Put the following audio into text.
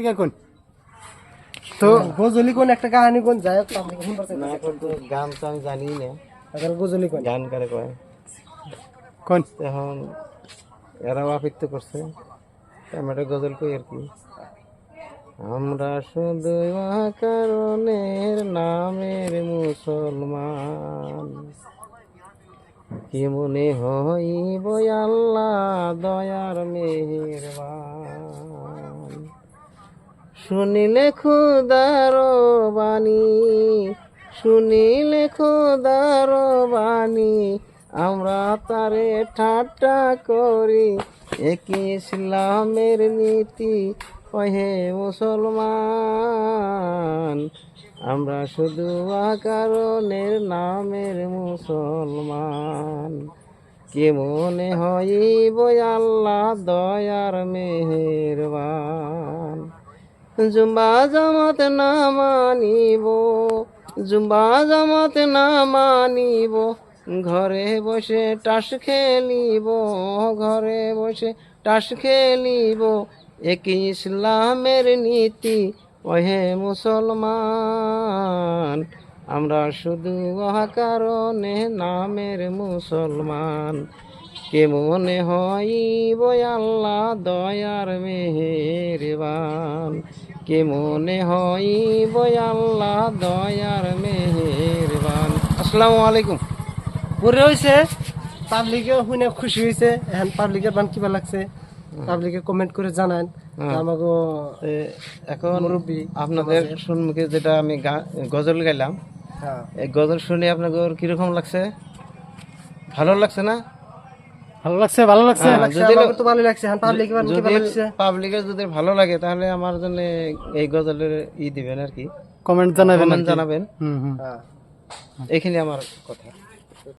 থেকে কোন তো গজলি কোন একটা কাহিনী কোন? যাই গান তো আমি জানি না। এখন গজলি কোন গান কারে কয়? কোন? এখন এরাও আপিত্য করছে। গজল কই আর কি? আমরা শুধু কারণের নামের মুসলমান। কি মনে হইব আল্লাহ দয়ার মেহেরবান? শুনিলে খুদার বাণী, শুনিলে খুদার বাণী, আমরা তারে ঠাট্টা করি। একই ইসলামের নীতি কহে মুসলমান, আমরা শুধু কারণের নামের মুসলমান। কে মনে হইব আল্লাহ দয়ার মেহেরবান? জুম্বা জামাত না মানিব, জুম্বা জামাত না মানিব। ঘরে বসে টাস খেলিব, ঘরে বসে টাস খেলিব। একই ইসলামের নীতি, ওহে মুসলমান। আমরা শুধু কারণে নামের মুসলমান। কে মনে হইব আল্লাহ দয়ার মেহেরবান? কে মনে হইব আল্লাহ দয়ার মেহেরবান? আসসালামু আলাইকুম। পরে হয়েছে পাবলিকে শুনে খুশি হয়েছে এখন পাবলিকের বান কিবা লাগছে। পাবলিকে কমেন্ট করে জানান। আমাকে এখন আপনাদের সম্মুখে যেটা আমি গা- গজল গাইলাম হ্যাঁ। এই গজল শুনে আপনাদের কীরকম লাগছে? ভালো লাগছে না? ভালো লাগছে ভালো লাগছে। হ্যাঁ, লাগছে, যদি- তো ভালো লাগছে। হ্যাঁ পাবলিক কিবা যদি লাগছে। পাবলিকের যদি ভালো লাগে তাহলে আমার জন্য এই গজলের ই দিবেন আর কি। কমেন্ট জানাবেন কমেন্ট জানাবেন। হুম হুম। হ্যাঁ। এখানে আমার কথা।